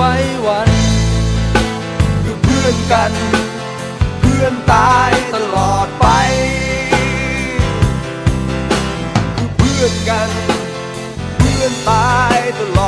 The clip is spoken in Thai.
ไว้วันคือเพื่อนกัน เพื่อนตายตลอดไป คือเพื่อนกัน เพื่อนตายตลอด